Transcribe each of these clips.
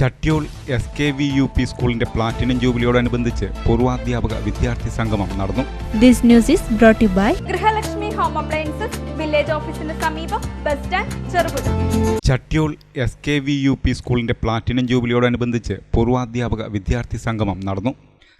Chattyol S K V U P സ്കൂളിന്റെ platinum ജൂബിലിയോടനുബന്ധിച്ച് പൂർവാധ്യാപക വിദ്യാർത്ഥി സംഗമം നടന്നു. This news is brought to you by Grihalakshmi home appliances village ഓഫീസിന് സമീപം bus stand Cherupuzha. Chattyol S K V U P സ്കൂളിന്റെ പ്ലാറ്റിനം ജൂബിലിയോടനുബന്ധിച്ച് പൂർവാധ്യാപക വിദ്യാർത്ഥി സംഗമം നടന്നു.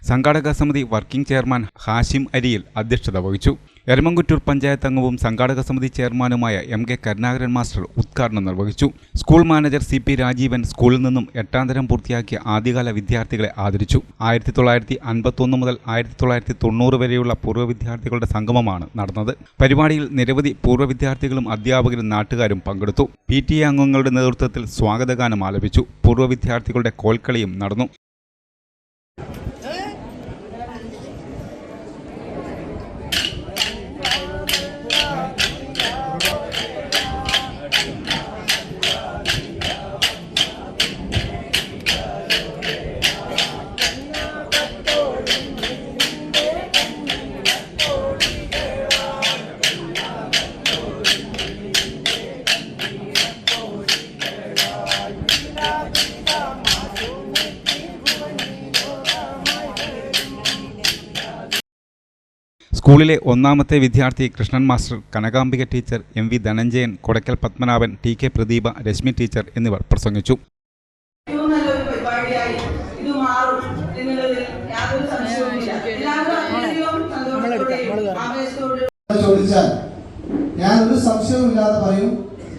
സംഘാടക സമിതി വർക്കിംഗ് ചെയർമാൻ ഹാഷിം അരിയിൽ അധ്യക്ഷത വഹിച്ചു. എരമംകുറ്റൂർ പഞ്ചായത്ത് അംഗവും സംഘാടക സമിതി ചെയർമാനുമായ എം കെ കരുണാകരൻ മാസ്റ്റർ ഉദ്ഘാടനം നിർവഹിച്ചു. School manager C P Rajeevan സ്കൂളിൽ നിന്നും എട്ടാം തരം പൂർത്തിയാക്കിയ ആദ്യകാല വിദ്യാർത്ഥികളെ ആദരിച്ചു. ആയിരത്തി തൊള്ളായിരത്തി അൻപത്തൊന്ന് മുതൽ ആയിരത്തി തൊള്ളായിരത്തി തൊണ്ണൂറ് വരെയുള്ള പൂർവ വിദ്യാർത്ഥികളുടെ സംഗമമാണ് നടന്നത്. പരിപാടിയിൽ നിരവധി പൂർവ വിദ്യാർത്ഥികളും അധ്യാപകരും നാട്ടുകാരും പങ്കെടുത്തു. പി ടി എ അംഗങ്ങളുടെ നേതൃത്വത്തിൽ സ്വാഗതഗാനം ആലപിച്ചു. പൂർവ വിദ്യാർത്ഥികളുടെ കോൽക്കളിയും നടന്നു. സ്കൂളിലെ ഒന്നാമത്തെ വിദ്യാർത്ഥി Krishnan master Kanakambika teacher M V Dhananjayan Kodakkal Padmanabhan T K Pradeepa Rashmi teacher എന്നിവർ പ്രസംഗിച്ചു. ചോദിച്ചാൽ ഞാൻ ഒരു സംശയവുമില്ലാതെ പറയും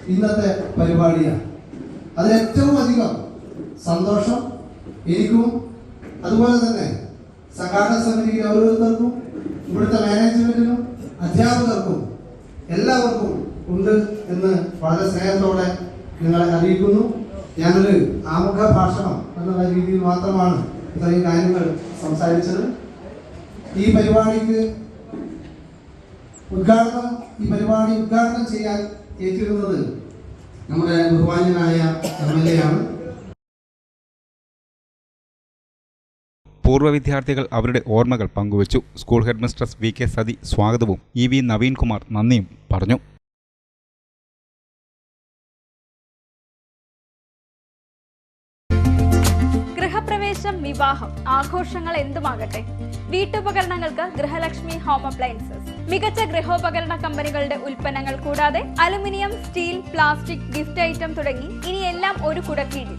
ഇന്നത്തെ പരിപാടിയാണ്. അത് ഏറ്റവും അധികം സന്തോഷം എനിക്കും അതുപോലെ തന്നെ സംഘാടന സമിതിയിലെ ഓരോരുത്തർക്കും ഇവിടുത്തെ മാനേജ്മെന്റിനും അധ്യാപകർക്കും എല്ലാവർക്കും ഉണ്ട് എന്ന് വളരെ സ്നേഹത്തോടെ നിങ്ങളെ അറിയിക്കുന്നു. ഞാനൊരു ആമുഖ ഭാഷണം എന്നുള്ള രീതിയിൽ മാത്രമാണ് ഇത്രയും കാര്യങ്ങൾ സംസാരിച്ചത്. ഈ പരിപാടിക്ക് ഉദ്ഘാടനം ഈ പരിപാടി ഉദ്ഘാടനം ചെയ്യാൻ ഏറ്റിരുന്നത് നമ്മുടെ ബഹുമാന്യനായ എം എൽ എ ആണ്. പൂർവ വിദ്യാർത്ഥികൾ അവരുടെ ഓർമ്മകൾ പങ്കുവച്ചു. School head mistress V K Sathi സ്വാഗതവും ഇ വി നവീൻകുമാർ നന്ദിയും പറഞ്ഞു. ഗൃഹപ്രവേശം വിവാഹം ആഘോഷങ്ങൾ എന്തുമാകട്ടെ? വീട്ടുപകരണങ്ങൾക്ക് ഗൃഹലക്ഷ്മി ഹോം അപ്ലയൻസസ്. മികച്ച ഗൃഹോപകരണ കമ്പനികളുടെ ഉൽപ്പന്നങ്ങൾ കൂടാതെ aluminium steel plastic gift item തുടങ്ങി ഇനിയെല്ലാം ഒരു കുടക്കീഴിൽ.